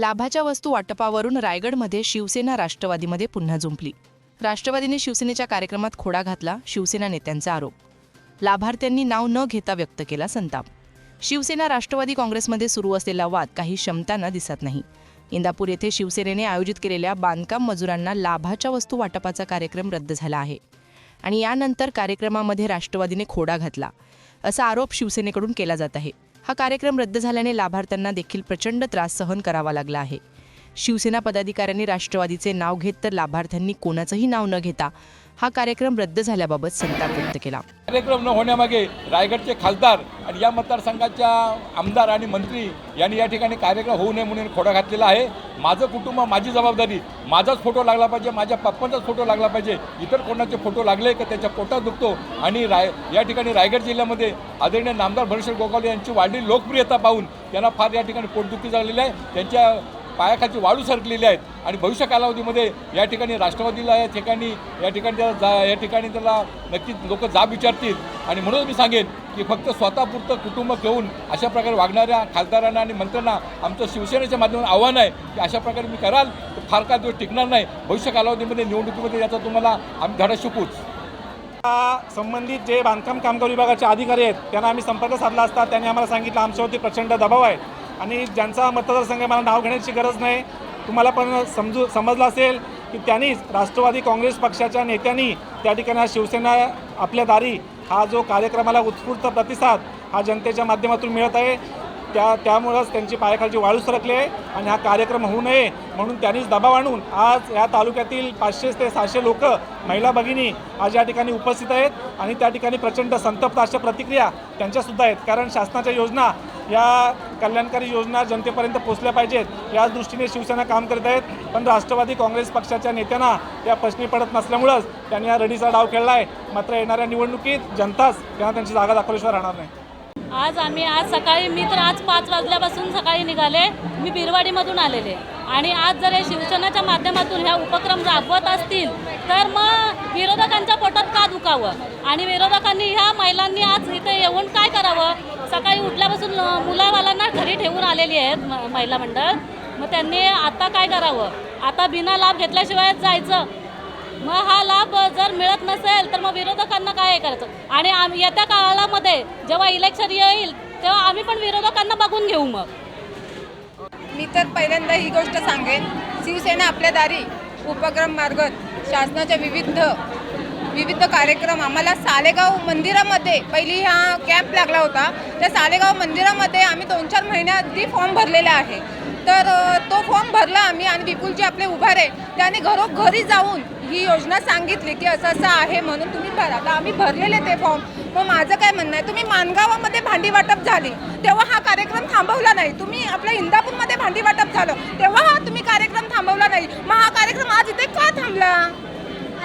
लाभाच्या वस्तू वाटपावरून रायगडमध्ये शिवसेना राष्ट्रवादीमध्ये पुन्हा जुंपली. राष्ट्रवादीने शिवसेनेच्या कार्यक्रमात खोडा घातला शिवसेना नेत्यांचा आरोप. लाभार्थ्यांनी नाव न घेता व्यक्त केला संताप. शिवसेना राष्ट्रवादी काँग्रेसमध्ये सुरू असलेला वाद काही क्षमतांना दिसत नाही. इंदापूर येथे शिवसेनेने आयोजित केलेल्या बांधकाम मजुरांना लाभाच्या वस्तू वाटपाचा कार्यक्रम रद्द झाला आहे. आणि यानंतर कार्यक्रमामध्ये राष्ट्रवादीने खोडा घातला. असा आरोप शिवसेनेकडून केला जात आहे. हा कार्यक्रम रद्द झाल्याने लाभार्थ्यांना देखील प्रचंड त्रास सहन करावा लागला आहे. शिवसेना पदाधिकाऱ्यांनी राष्ट्रवादीचे नाव घेत तर लाभार्थ्यांनी कोणाचंही नाव न घेता हा कार्यक्रम रद्द झाल्याबाबत संताप व्यक्त केला. कार्यक्रम न होण्यामागे रायगडचे खासदार आणि या मतदारसंघाच्या आमदार आणि मंत्री यांनी या ठिकाणी कार्यक्रम होऊ नये म्हणून खोडा घातलेला आहे. माझं कुटुंब माझी जबाबदारी माझाच फोटो लागला पाहिजे माझ्या पप्पांचाच फोटो लागला पाहिजे इतर कोणाचे फोटो लागले का त्याच्या पोटात दुखतो. आणि राय या ठिकाणी रायगड जिल्ह्यामध्ये आदरणीय नामदार भरशेर गोगावले यांची वाढली लोकप्रियता पाहून त्यांना फार या ठिकाणी पोटदुखी झालेली आहे. त्यांच्या पायाखालची वाळू सरकलेली आहेत. आणि भविष्य कालावधीमध्ये या ठिकाणी राष्ट्रवादीला या ठिकाणी या ठिकाणी त्याला जा या ठिकाणी त्याला नक्कीच लोक जाब विचारतील. आणि म्हणून मी सांगेन की फक्त स्वतःपुरतं कुटुंब घेऊन अशा प्रकारे वागणाऱ्या खासदारांना आणि मंत्र्यांना आमचं शिवसेनेच्या माध्यमातून आव्हान आहे की अशा प्रकारे मी कराल तर फार काय दिवस टिकणार नाही. भविष्य कालावधीमध्ये निवडणुकीमध्ये याचा तुम्हाला आम्ही धडा शिकूच. संबंधित जे बांधकाम कामगार विभागाचे अधिकारी आहेत त्यांना आम्ही संपर्क साधला असता त्यांनी आम्हाला सांगितलं आमच्यावरती प्रचंड दबाव आहे. आणि ज्यांचा मतदारसंघ आहे, मला नाव घेण्याची गरज नाही. तुम्हाला पण समजू समजलं असेल की त्यांनीच राष्ट्रवादी काँग्रेस पक्षाच्या नेत्यांनी त्या ठिकाणी हा शिवसेना आपल्या दारी हा जो कार्यक्रमाला उत्स्फूर्त प्रतिसाद हा जनतेच्या माध्यमातून मिळत आहे. त्या त्यामुळंच त्यांची पायाखालची वाळू सरकली आहे आणि हा कार्यक्रम होऊ नये म्हणून त्यांनीच दबाव आणून आज या तालुक्यातील पाचशे ते सहाशे लोक महिला भगिनी आज या ठिकाणी उपस्थित आहेत आणि त्या ठिकाणी प्रचंड संतप्त अशा प्रतिक्रिया त्यांच्यासुद्धा आहेत. कारण शासनाच्या योजना या कल्याणकारी योजना जनतेपर्यंत पोचल्या पाहिजेत. या दृष्टीने शिवसेना काम करत आहेत. पण राष्ट्रवादी काँग्रेस पक्षाच्या नेत्यांना या प्रश्नी पडत नसल्यामुळंच त्यांनी हा रडीचा डाव खेळला आहे. मात्र येणाऱ्या निवडणुकीत जनताच त्यांना त्यांची जागा दाखवल्याशिवाय राहणार नाही. आज आम्ही आज सकाळी मी तर आज पाच वाजल्यापासून सकाळी निघाले. मी बिरवाडीमधून आलेले. आणि आज जर हे शिवसेनेच्या माध्यमातून ह्या उपक्रम राबवत असतील तर मग विरोधकांच्या पोटात का दुखावं? आणि विरोधकांनी ह्या महिलांनी आज इथे येऊन काय करावं? सकाळी उठल्यापासून अं, मुलावालांना घरी ठेवून आलेली आहेत म- महिला मंडळ. मग त्यांनी आता काय करावं? आता बिना लाभ घेतल्याशिवाय जायचं. मग हा लाभ जर मिळत नसेल तर मग विरोधकांना काय करायचं? आणि आम येत्या काळामध्ये जेव्हा इलेक्शन येईल तेव्हा आम्ही पण विरोधकांना बघून घेऊ मग. मी तर पहिल्यांदा ही गोष्ट सांगेन. शिवसेना आपल्या दारी उपक्रम मार्गत शासनाच्या विविध विविध कार्यक्रम. आम्हाला सालेगाव मंदिरामध्ये पहिली हा कॅम्प लागला होता. त्या सालेगाव मंदिरामध्ये आम्ही दोन चार महिन्याआधी फॉर्म भरलेला आहे. तर तो फॉर्म भरला आम्ही आणि विपुलजी आपले उभारे त्याने घरोघरी जाऊन ही योजना सांगितली की असं असं आहे म्हणून तुम्ही भरा. आता आम्ही भरलेले ते फॉर्म मग माझं काय म्हणणं आहे? तुम्ही मानगावामध्ये भांडी वाटप झाली. तेव्हा हा कार्यक्रम थांबवला नाही. तुम्ही आपल्या इंदापूरमध्ये भांडी वाटप झालं. तेव्हा हा तुम्ही कार्यक्रम थांबवला नाही. मग हा कार्यक्रम आज इथे का थांबला?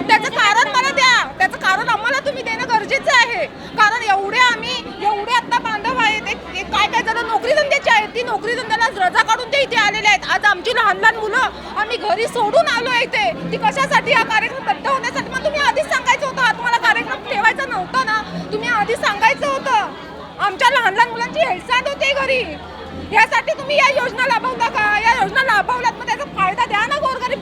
त्याचं कारण मला द्या. त्याचं कारण आम्हाला तुम्ही देणं गरजेचं आहे. कारण एवढे आम्ही एवढे आता बांधव आहेत एक- एक काय काय जण नोकरी धंद्याचे आहेत ती. नोकरी धंद्याला रजा काढून ते इथे आलेले आहेत. आज आमची लहान लहान मुलं आम्ही घरी सोडून आलो इथे. ती कशासाठी हा कार्यक्रम रद्द होण्यासाठी? मग तुम्ही आधीच सांगायचं होतं. आज मला कार्यक्रम ठेवायचा नव्हता ना. तुम्ही आधीच सांगायचं होतं. आमच्या लहान लहान मुलांची हेळसांड होते घरी. यासाठी तुम्ही या योजना लाभवता का? या योजना लाभवल्यात मग त्याचा फायदा द्या ना गोरगरीब